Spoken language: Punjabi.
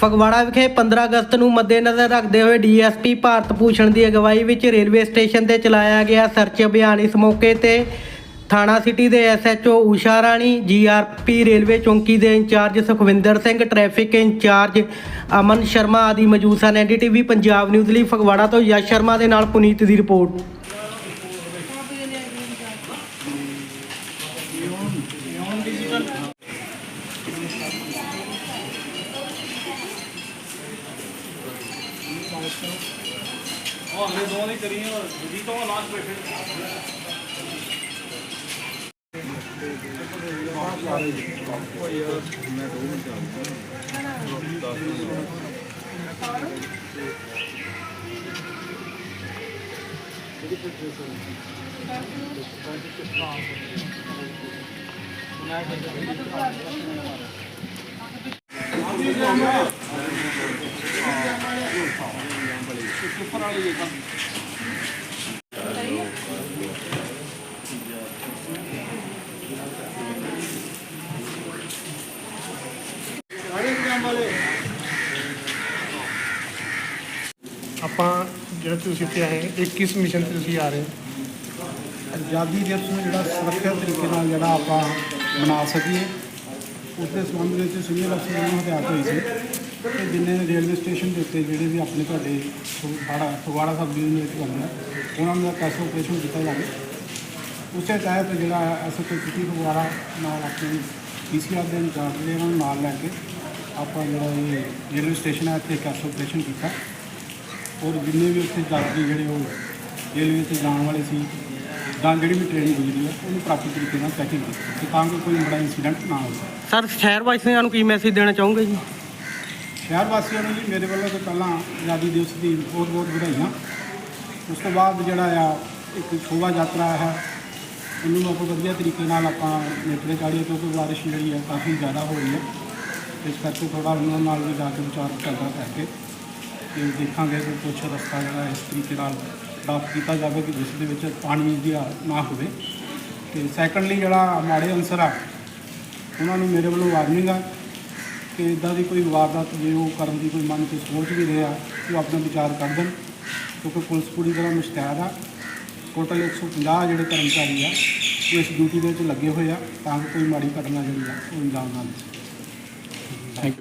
ਫਗਵਾੜਾ ਵਿਖੇ 15 ਅਗਸਤ ਨੂੰ ਮੱਦੇਨਜ਼ਰ ਰੱਖਦੇ ਹੋਏ ਡੀਐਸਪੀ ਭਾਰਤ ਭੂਸ਼ਣ ਦੀ ਅਗਵਾਈ ਵਿੱਚ ਰੇਲਵੇ ਸਟੇਸ਼ਨ ਤੇ ਚਲਾਇਆ ਗਿਆ ਸਰਚ ਅਭਿਆਨ। ਇਸ ਮੌਕੇ ਤੇ ਥਾਣਾ ਸਿਟੀ ਦੇ SHO Usha Rani GRP railway ਚੌਂਕੀ ਦੇ incharge Sukhwinder Singh, traffic incharge Aman Sharma ਆਦਿ ਮੌਜੂਦ ਸਨ। ਐਨਡੀਟੀਵੀ ਪੰਜਾਬ ਨਿਊਜ਼ ਲਈ ਫਗਵਾੜਾ ਤੋਂ ਯਸ਼ ਸ਼ਰਮਾ ਦੇ ਨਾਲ ਪੁਨੀਤ ਦੀ ਰਿਪੋਰਟ। ਉਹ ਹਮਨੇ ਦੋ ਨਹੀਂ ਕਰੀ ਔਰ ਜੀ ਆਪਾਂ ਜਿਹੜਾ ਤੁਸੀਂ ਇੱਥੇ ਆਏ ਇਹ ਕਿਸ ਮਿਸ਼ਨ ਤੇ ਤੁਸੀਂ ਆ ਰਹੇ ਹੋ? ਆਜ਼ਾਦੀ ਦਿਵਸ ਨੂੰ ਜਿਹੜਾ ਸੁਰੱਖਿਅਤ ਤਰੀਕੇ ਨਾਲ ਜਿਹੜਾ ਆਪਾਂ ਮਨਾ ਸਕੀਏ ਉਸ ਦੇ ਸੰਬੰਧ ਵਿੱਚ ਸੀਨੀਅਰ ਅਫਸਰਾਂ ਨੂੰ ਹਦਾਇਤ ਹੋਈ ਸੀ। ਕਿ ਜਿੰਨੇ ਰੇਲਵੇ ਸਟੇਸ਼ਨ ਦੇ ਉੱਤੇ ਜਿਹੜੇ ਵੀ ਆਪਣੇ ਤੁਹਾਡੇ ਫਗਵਾੜਾ ਫਗਵਾੜਾ ਸਬ ਡਿਵੀਜ਼ਨ ਵਿੱਚ ਹੁੰਦੇ ਆ, ਉਹਨਾਂ ਨੂੰ ਕੈਸ਼ ਆਪਰੇਸ਼ਨ ਕੀਤਾ ਜਾਵੇ। ਉਸੇ ਤਹਿਤ ਜਿਹੜਾ ਐਸਓਟੀ ਸਿਟੀ ਫਗਵਾੜਾ ਨਾਲ ਆਪਣੇ ਪੀਸੀਆਰ ਦੇ ਇੰਚਾਰਜ ਨੇ ਉਹਨਾਂ ਨੂੰ ਨਾਲ ਲੈ ਕੇ ਆਪਾਂ ਜਿਹੜਾ ਇਹ ਰੇਲਵੇ ਸਟੇਸ਼ਨ ਹੈ ਇੱਥੇ ਕੈਸ਼ ਆਪਰੇਸ਼ਨ ਕੀਤਾ। ਔਰ ਜਿੰਨੇ ਵੀ ਉੱਥੇ ਯਾਤਰੀ ਜਿਹੜੇ ਉਹ ਰੇਲਵੇ ਤੇ ਜਾਣ ਵਾਲੇ ਸੀ ਜਾਂ ਜਿਹੜੀ ਵੀ ਟ੍ਰੇਨ ਗੁਜ਼ਰੀ ਹੈ ਉਹਨੂੰ ਪ੍ਰਾਪਤ ਤਰੀਕੇ ਨਾਲ ਚੈਕਿੰਗ ਕੀਤੀ। ਤੇ ਤਾਂ ਕਿ ਕੋਈ ਬੜਾ ਇਨਸੀਡੈਂਟ ਨਾ ਹੋਵੇ ਸਰ ਸ਼ਹਿਰ ਵਾਸੀਆਂ ਨੂੰ ਕੀ ਮੈਸੇਜ ਦੇਣਾ ਚਾਹੋਗੇ ਜੀ? ਸ਼ਹਿਰ ਵਾਸੀਆਂ ਨੂੰ ਜੀ ਮੇਰੇ ਵੱਲੋਂ ਤਾਂ ਪਹਿਲਾਂ ਆਜ਼ਾਦੀ ਦਿਵਸ ਦੀ ਬਹੁਤ ਬਹੁਤ ਵਧਾਈਆਂ। ਉਸ ਤੋਂ ਬਾਅਦ ਜਿਹੜਾ ਆ, ਇੱਕ ਸ਼ੋਭਾ ਯਾਤਰਾ ਹੈ, ਉਹਨੂੰ ਆਪਾਂ ਵਧੀਆ ਤਰੀਕੇ ਨਾਲ ਆਪਾਂ ਨੇਪਰੇ ਚਾੜੀਏ ਕਿਉਂਕਿ ਬਾਰਿਸ਼ ਜਿਹੜੀ ਹੈ ਕਾਫੀ ਜ਼ਿਆਦਾ ਹੋ ਰਹੀ ਹੈ। ਇਸ ਕਰਕੇ ਥੋੜਾ ਉਹਨਾਂ ਨਾਲ ਵੀ ਜਾ ਕੇ ਵਿਚਾਰ ਕਰਦਾ ਕਰਕੇ ਤੇ ਦੇਖਾਂਗੇ ਕਿ ਕੁਛ ਰਸਤਾ ਜਿਹੜਾ ਇਸ ਤਰੀਕੇ ਨਾਲ ਪ੍ਰਾਪਤ ਕੀਤਾ ਜਾਵੇ ਕਿ ਜਿਸ ਦੇ ਵਿੱਚ ਪਾਣੀ ਦੀ ਨਾ ਹੋਵੇ। ਤੇ ਸੈਕੰਡਲੀ ਜਿਹੜਾ ਮਾੜੇ ਅਨਸਰ ਆ, ਉਹਨਾਂ ਨੂੰ ਮੇਰੇ ਵੱਲੋਂ ਵਾਰਨਿੰਗ ਆ ਕਿ ਇਦਾਂ ਦੀ ਕੋਈ ਵਾਰਦਾਤ ਜੇ ਉਹ ਕਰਨ ਦੀ ਕੋਈ ਮਨ 'ਚ ਸੋਚ ਵੀ ਰਿਹਾ ਕਿ ਉਹ ਆਪਣਾ ਵਿਚਾਰ ਕਰ ਦੇਣ। ਕਿਉਂਕਿ ਪੁਲਿਸ ਪੂਰੀ ਤਰ੍ਹਾਂ ਮੁਸ਼ਤੈਦ ਆ। ਟੋਟਲ 150 ਜਿਹੜੇ ਕਰਮਚਾਰੀ ਆ, ਉਹ ਇਸ ਡਿਊਟੀ ਦੇ ਵਿੱਚ ਲੱਗੇ ਹੋਏ ਆ, ਤਾਂ ਕਿ ਕੋਈ ਮਾੜੀ ਘਟਨਾ ਜਿਹੜੀ ਆ, ਉਹ ਅੰਜਾਮ ਨਾ ਦੇ